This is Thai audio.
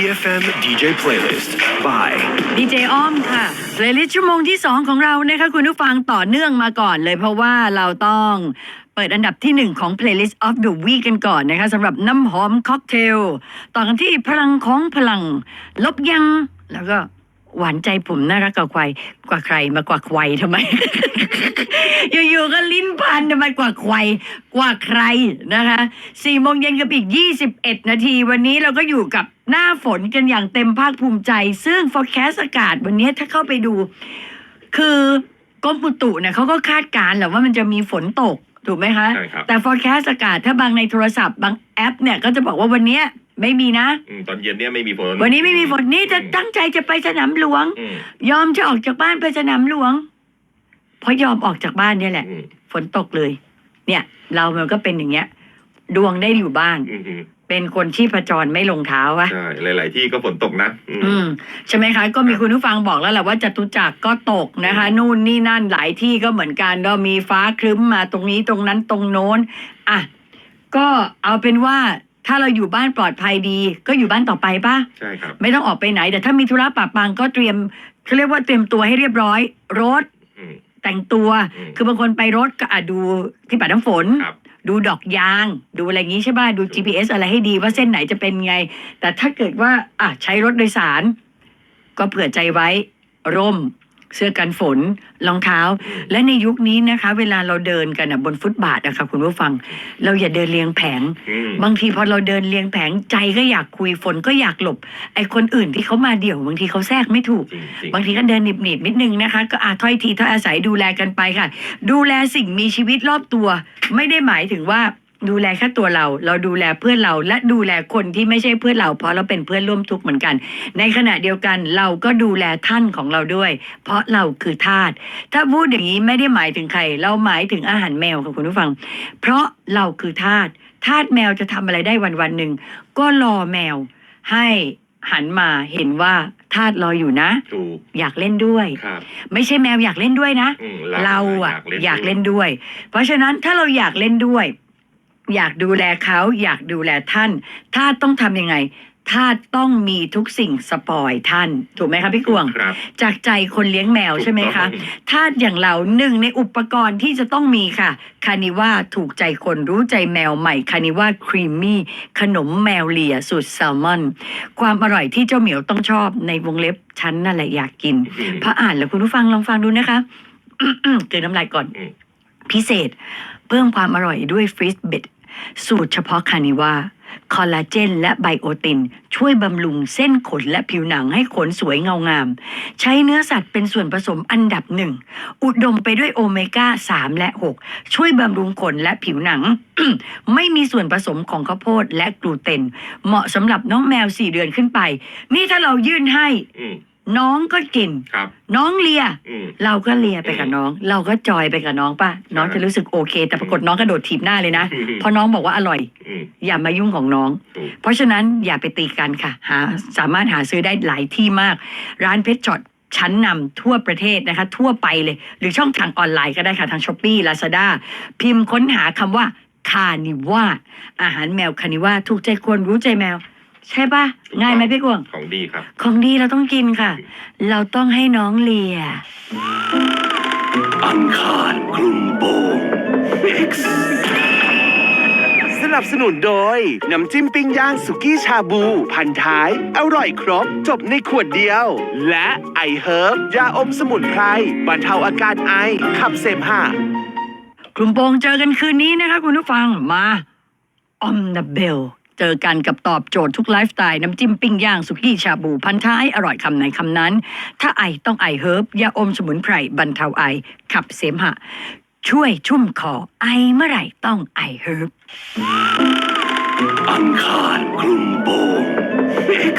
EFM DJ Playlist by ดีเจอ้อมค่ะเพลย์ลิสต์ชั่วโมงที่ 2 ของเรานะคะคุณผู้ฟังต่อเนื่องมาก่อนเลยเพราะว่าเราต้องเปิดอันดับที่ 1 ของ Playlist of the Week กันก่อนนะคะสำหรับน้ำหอมค็อกเทล ต่อกันที่พลังของพลัง ลบยัง แล้วก็หวานใจผมน่ารักกว่าใครกว่าใครมากว่าใครทำไม อยู่ๆก็ลิ้นพันทำไมกว่าใครกว่าใครนะคะสี่โมงเย็นกับอีก 21 นาที วันนี้เราก็อยู่กับ หน้าฝนกันอย่างเต็มภาคภูมิใจ ซึ่ง forecast อากาศวันนี้ถ้าเข้าไปดู คือกรมอุตุเนี่ยเขาก็คาดการณ์แหละว่ามันจะมีฝนตก ถูกไหมคะ ใช่ครับแต่ forecast อากาศถ้าบางในโทรศัพท์บางแอปเนี่ยก็จะบอกว่าวันเนี้ยไม่มีนะ อืมตอนเย็นเนี่ยไม่มีฝนวันนี้ไม่มีฝนนี่จะตั้งใจจะไปสนามหลวง อืมยอมจะออกจากบ้านไปสนามหลวง เพราะยอมออกจากบ้านเนี่ยแหละ อืมฝนตกเลย เนี่ย เรามันก็เป็นอย่างเงี้ย ดวงได้อยู่บ้าน อืมอืม เป็นคนที่ประจรไม่ลงเท้าวะ ใช่หลาย ๆ ที่ก็ฝนตกนะอืม อืมใช่ไหมคะก็มีคุณผู้ฟังบอกแล้วแหละว่าจตุจักรก็ตกนะคะนู่นนี่นั่นหลายที่ก็เหมือนกันก็มีฟ้าครึ้มมาตรงนี้ตรงนั้นตรงโน้นอะก็เอาเป็นว่าถ้าเราอยู่บ้านปลอดภัยดี ก็อยู่บ้านต่อไปป่ะ ใช่ครับ ไม่ต้องออกไปไหน แต่ถ้ามีธุระปะปังก็เตรียมเขาเรียกว่าเตรียมตัวให้เรียบร้อย รถอืมแต่งตัว อืมคือบางคนไปรถก็อาจดูที่ปัดน้ำฝน ครับ ดูดอกยาง ดูอะไรอย่างนี้ใช่ป่ะดู GPS อะไรให้ดีว่าเส้นไหนจะเป็นไง แต่ถ้าเกิดว่าอะใช้รถโดยสาร ก็เผื่อใจไว้ร่ม เสื้อกันฝนรองเท้า และในยุคนี้นะคะ เวลาเราเดินกันอะบนฟุตบาทนะคะคุณผู้ฟัง เราอย่าเดินเรียงแผง อืม บางทีพอเราเดินเรียงแผงใจก็อยากคุยฝนก็อยากหลบ ไอ้คนอื่นที่เขามาเดี่ยว บางทีเขาแทรกไม่ถูก จริงจริง บางทีก็เดินหนีบๆนิดนึงนะคะ ก็อาถ้อยทีถ้อยอาศัยดูแลกันไปค่ะ ดูแลสิ่งมีชีวิตรอบตัว ไม่ได้หมายถึงว่า ดูแลแค่ตัวเรา เราดูแลเพื่อนเราและดูแลคนที่ไม่ใช่เพื่อนเรา เพราะเราเป็นเพื่อนร่วมทุกข์เหมือนกัน ในขณะเดียวกันเราก็ดูแลท่านของเราด้วย เพราะเราคือทาสถ้าพูดอย่างนี้ไม่ได้หมายถึงใคร เราหมายถึงอาหารแมวค่ะคุณผู้ฟัง เพราะเราคือทาสทาสแมวจะทำอะไรได้วันวันๆหนึ่งก็รอแมวให้หันมาเห็นว่าทาสรออยู่นะถูกอยากเล่นด้วยครับไม่ใช่แมวอยากเล่นด้วยนะอืมเราอะอยากเล่นด้วยด้วย เพราะฉะนั้นถ้าเราอยากเล่นด้วย อยากดูแลเขาอยากดูแลท่านท่าสต้องทำยังไงท่าสต้องมีทุกสิ่งสปอยท่าน ถูกไหมคะพี่กวงครับจากใจคนเลี้ยงแมวใช่ไหมคะถูกต้องทาสอย่างเราหนึ่งในอุปกรณ์ที่จะต้องมีค่ะคานิว่าถูกใจคนรู้ใจแมวใหม่คานิว่าครีมมี่ขนมแมวเลียสูตรแซลมอน ความอร่อยที่เจ้าเหมียวต้องชอบในวงเล็บฉันนั่นแหละอยากกินอืมพออ่านแล้วคุณผู้ฟังลองฟังดูนะคะเกินน้ำลายก่อนอืมพิเศษ เพิ่มความอร่อยด้วยฟรีสเบด สูตรเฉพาะคานิว่าคอลลาเจนและไบโอติน ช่วยบำรุงเส้นขนและผิวหนังให้ขนสวยเงางาม ใช้เนื้อสัตว์เป็นส่วนผสมอันดับหนึ่ง อุดมไปด้วยโอเมก้า 3 และ 6 ช่วยบำรุงขนและผิวหนัง ไม่มีส่วนผสมของข้าวโพดและกลูเตน เหมาะสำหรับน้องแมว 4 เดือนขึ้นไป นี่ถ้าเรายื่นให้ น้องก็กิน ครับ น้องเลีย อืม เราก็เลียไปกับน้อง เราก็จอยไปกับน้องป่ะ น้องจะรู้สึกโอเค แต่ปรากฏน้องกระโดดถีบหน้าเลยนะอืม เพราะน้องบอกว่าอร่อย อืม อย่ามายุ่งของน้อง ถูก เพราะฉะนั้นอย่าไปตีกันค่ะ หาสามารถหาซื้อได้หลายที่มาก ร้านเพชรช็อตชั้นนำทั่วประเทศนะคะ ทั่วไปเลย หรือช่องทางออนไลน์ก็ได้ค่ะ ทางช้อปปี้ลาซาด้าพิมพ์ค้นหาคำว่าคานิว่าอาหารแมวคานิว่าถูกใจคนรู้ใจแมว ใช่ปะง่ายไหมพี่กวงของดีครับ ของดีเราต้องกินค่ะ เราต้องให้น้องเลีย อังคารคลุมโปง Mix สนับสนุนโดย น้ำจิ้มปิ้งย่างสุกี้ชาบู พันท้าย อร่อยครบ จบในขวดเดียว และไอเฮิร์บยาอมสมุนไพรบรรเทาอาการไอ ขับเสมหะ กลุ่มโปงเจอกันคืนนี้นะคะคุณผู้ฟังมาออมเด b เบล เจอกันกับตอบโจทย์ทุกไลฟ์สไตล์น้ำจิ้มปิ้งย่างสุกี้ชาบูพันท้ายอร่อยคำไหนคำนั้น ถ้าไอต้องไอเฮิร์บยาอมสมุนไพรบรรเทาไอ ขับเสมหะ ช่วยชุ่มคอไอเมื่อไหร่ต้องไอเฮิร์บอังคารคลุมโปง X